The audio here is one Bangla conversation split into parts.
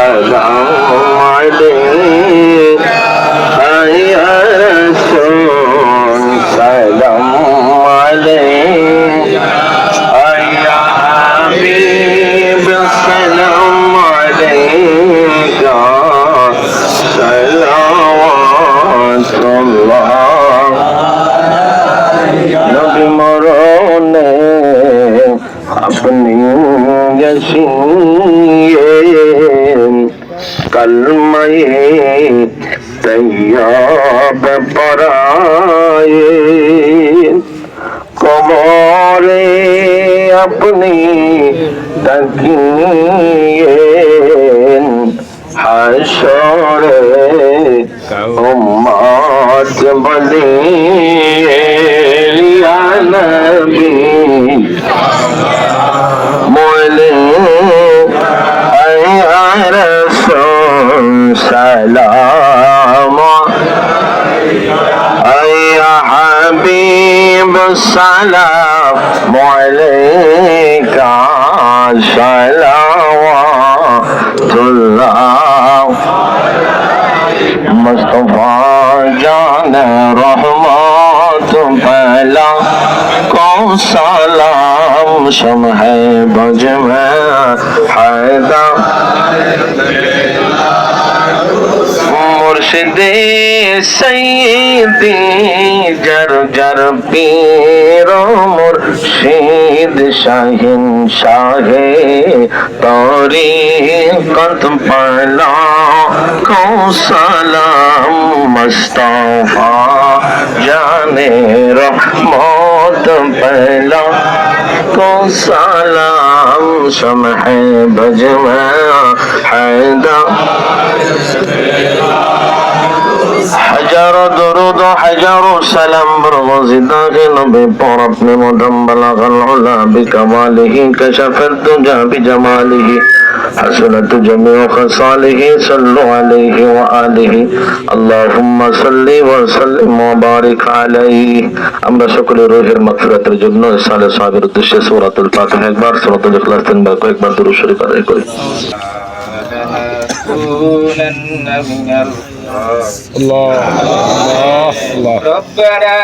人啊。কলময়ে তৈয়ব পরায়ে। কবরে আপনি তাকিয়েন হাসরে। উম্মত বলি السلام عليك صلوات الله مصطفى جان رحمت پہلا کو سلام شمع بج میں حیدر মুর্শিদে সৈদি জর জর পীর মুর্শিদ শাহিন শাহে তরি কত পালা কো সালাম মুস্তফা জানে রহমত পহলা کو سلام شمح بجمع حیدر حجر درود حجر سلام برغز داغ نبی پر اپنے مدم بلغ العلا بکماله کشف الدجا بجماله حسنت جميع خصاله صلوا عليه وآله اللهم صل وسلم وبارك عليه আমরা সকলে রোহের মাগফিরাতের জন্য সালে সাহেবের উদ্দেশ্যে সূরাতুল ফাতিহা একবার সূরাতুল ইখলাস তিনবার কয়েকবার দরুদ শরীফ আদায় করি لنكونن من الخاسرين الله الله الله ربنا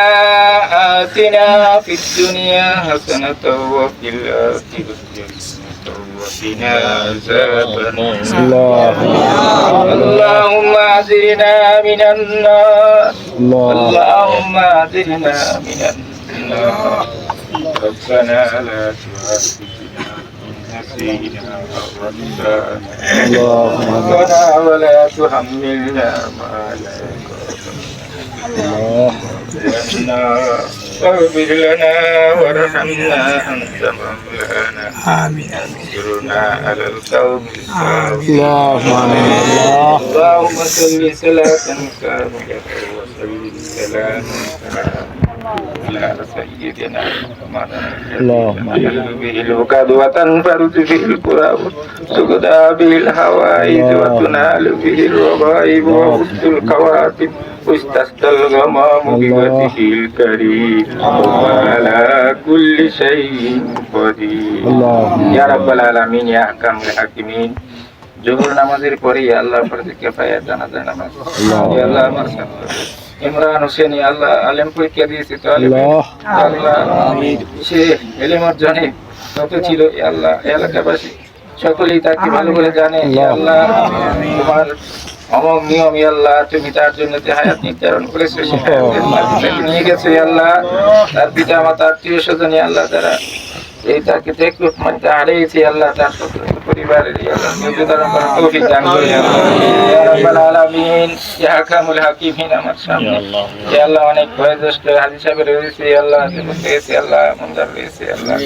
آتنا في الدنيا حسنة وفي الآخرة حسنة وقنا عذاب النار الله اللهم أجرنا من النار الله اللهم أجرنا من النار ربنا لا تؤاخذنا إن نسينا أو أخطأنا اللهم ربنا ولا تحملنا ما لا الله لنا واغفر لنا وارحمنا أنت مولانا آمين انصرنا على القوم الكافرين اللهم آمين الله اللهم صل صلاة كاملة وسلم سلاما على سيدنا محمد اللهم به الوقاد وتنفرد به الكراب سقدا به الهوائج وتنال به الرغائب وفد الكواكب واستسقى الغمام بوجهه الكريم وعلى كل شيء قدير اللهم ইয়া রাব্বাল আলামিন ইয়া আহকামুল হাকিমিন জোহর নামাজের পরে ইয়া আল্লাহ ফরজ কিফায়াত জানাজা নামাজ ইয়া আল্লাহ আমার ছাত্র ইমরান হোসেন আল্লাহ আলেম পরীক্ষা দিয়েছে তো আল্লাহ। আল্লাহ সে এলেম অর্জনে কত ছিল আল্লাহ এলাকাবাসী। সকলেই তাকে ভালো করে জানে আল্লাহ। তোমার অমক নিয়ম আল্লাহ তুমি তার জন্য যে হায়াত নির্ধারণ করেছ নিয়ে গেছো আল্লাহ। তার পিতা মাতা আত্মীয় স্বজন আল্লাহ তারা এই তাকে দেখল মানে হারিয়েছি আল্লাহ তার পরিবারের আমার সামনে আল্লাহ। অনেক বয়োজ্যেষ্ঠ হাজি সাহেব রয়েছে আল্লাহ। রয়েছে আল্লাহ মন্দার রয়েছে আল্লাহ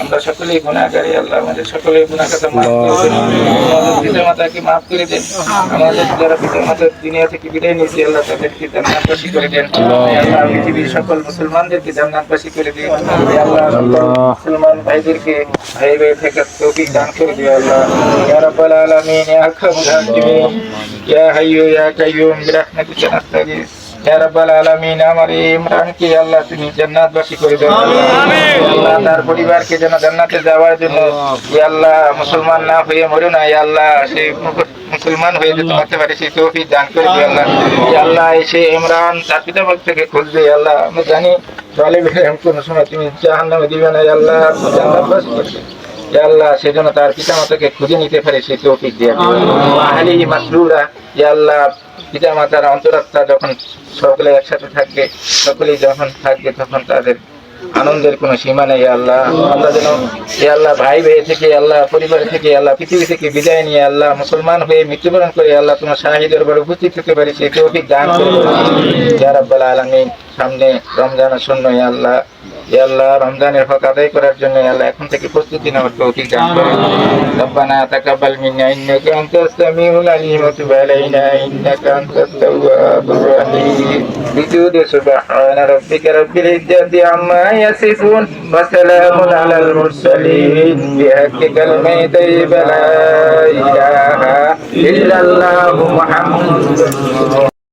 আমরা সকলেই গুণাগারী আল্লাহ আমাদের সকলেই গুণা কথা মাফ করে পিতা মাতাকে মাফ করে দেন আমাদের যারা পিতা মাতা দুনিয়া থেকে বিদায় নিয়েছে আল্লাহ তাদেরকে জান্নাতবাসী করে দেন আল্লাহ পৃথিবীর সকল মুসলমানদেরকে জান্নাতবাসী করে দিন আল্লাহ মুসলমান ভাইদেরকে ভাই ভাই থেকে তৌফিক দান করে দিও। আল্লাহ ইয়া রাব্বাল আলামিন ইয়া আরহামুর রাহিমিন ইয়া হাইয়্যু ইয়া কাইয়্যুম বিরহমাতিকা নাস্তাগীথ ইয়া রাব্বাল আলামিন আমার এই ইমরানকে আল্লাহ তুমি জান্নাতবাসী করে দাও। ইয়া আল্লাহ তার পরিবারকে যেন জান্নাতে যাওয়ার জন্য ইয়া আল্লাহ মুসলমান না হয়ে মরো না ইয়া আল্লাহ সেই মুসলমান হয়ে যে তোমাকে পারে সেই তৌফিক দান করে দিও আল্লাহ। ইয়া আল্লাহ এসে ইমরান তার পিতা থেকে খুঁজবে ইয়া আল্লাহ। আমি জানি তালেবের কোন সময় তুমি জাহান্নামে দিবে না ইয়া আল্লাহ। জান্নাতবাসী করে দিও। ইয়া আল্লাহ সেজন্য তার পিতা মাতাকে খুঁজে নিতে পারে সেই তৌফিক দিয়ে। আহলি মাসরুরা ইয়া আল্লাহ পিতা মাতার অন্তরাত্মা যখন সকলে একসাথে থাকবে সকলেই যখন থাকবে তখন তাদের আনন্দের কোনো সীমা নেই আল্লাহ। আমরা যেন ইয়া আল্লাহ ভাই ভাই থেকে আল্লাহ পরিবার থেকে আল্লাহ পৃথিবী থেকে বিদায় নিয়ে আল্লাহ মুসলমান হয়ে মৃত্যুবরণ করে আল্লাহ তোমার শাহিদের উপর উপস্থিত হতে পারি সেই তৌফিক দান করে। ইয়া রাব্বাল আলামিন সামনে রমজানের শূন্য ইয়া আল্লাহ। আল্লাহ রমজানের হক আদায় করার জন্য ইয়া আল্লাহ এখন থেকে প্রস্তুতি নেওয়ার তৌফিক দান করে রব্বানা তাকাব্বাল মিন্না ইন্নাকা আনতাস সামিউল আলিম ওয়া তুব আলাইনা ইন্নাকা আনতাত তাওয়াবুর রহিম بجود سبحان ربك رب العزة عما يصفون وسلام على المرسلين بحق كلمة طيبة لا إله إلا الله محمد